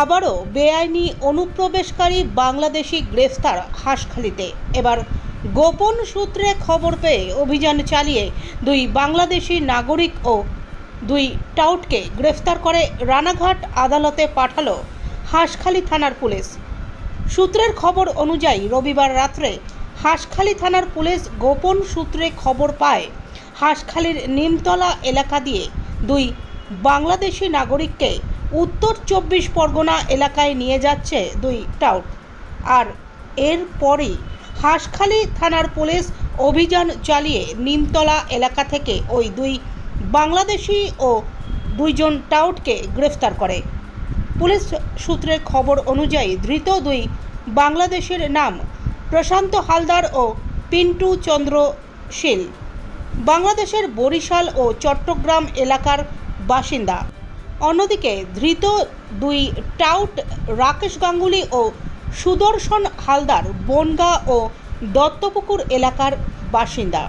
আবারও বেআইনি অনুপ্রবেশকারী বাংলাদেশি গ্রেফতার হাঁসখালিতে। এবার গোপন সূত্রে খবর পেয়ে অভিযান চালিয়ে দুই বাংলাদেশি নাগরিক ও দুই টাউটকে গ্রেফতার করে রানাঘাট আদালতে পাঠালো হাঁসখালি থানার পুলিশ। সূত্রের খবর অনুযায়ী রবিবার রাত্রে হাঁসখালি থানার পুলিশ গোপন সূত্রে খবর পায়, হাঁসখালির নিমতলা এলাকা দিয়ে দুই বাংলাদেশি নাগরিককে উত্তর চব্বিশ পরগনা এলাকায় নিয়ে যাচ্ছে দুই টাউট আর এরপরই হাঁসখালি থানার পুলিশ অভিযান চালিয়ে নিমতলা এলাকা থেকে ওই দুই বাংলাদেশি ও দুইজন টাউটকে গ্রেফতার করে। পুলিশ সূত্রের খবর অনুযায়ী ধৃত দুই বাংলাদেশের নাম প্রশান্ত হালদার ও পিন্টু চন্দ্র শীল। বাংলাদেশের বরিশাল ও চট্টগ্রাম এলাকার বাসিন্দা। অন্যদিকে ধৃত দুই টাউট রাকেশ গাঙ্গুলি ও সুদর্শন হালদার বনগা ও দত্তপুকুর এলাকার বাসিন্দা।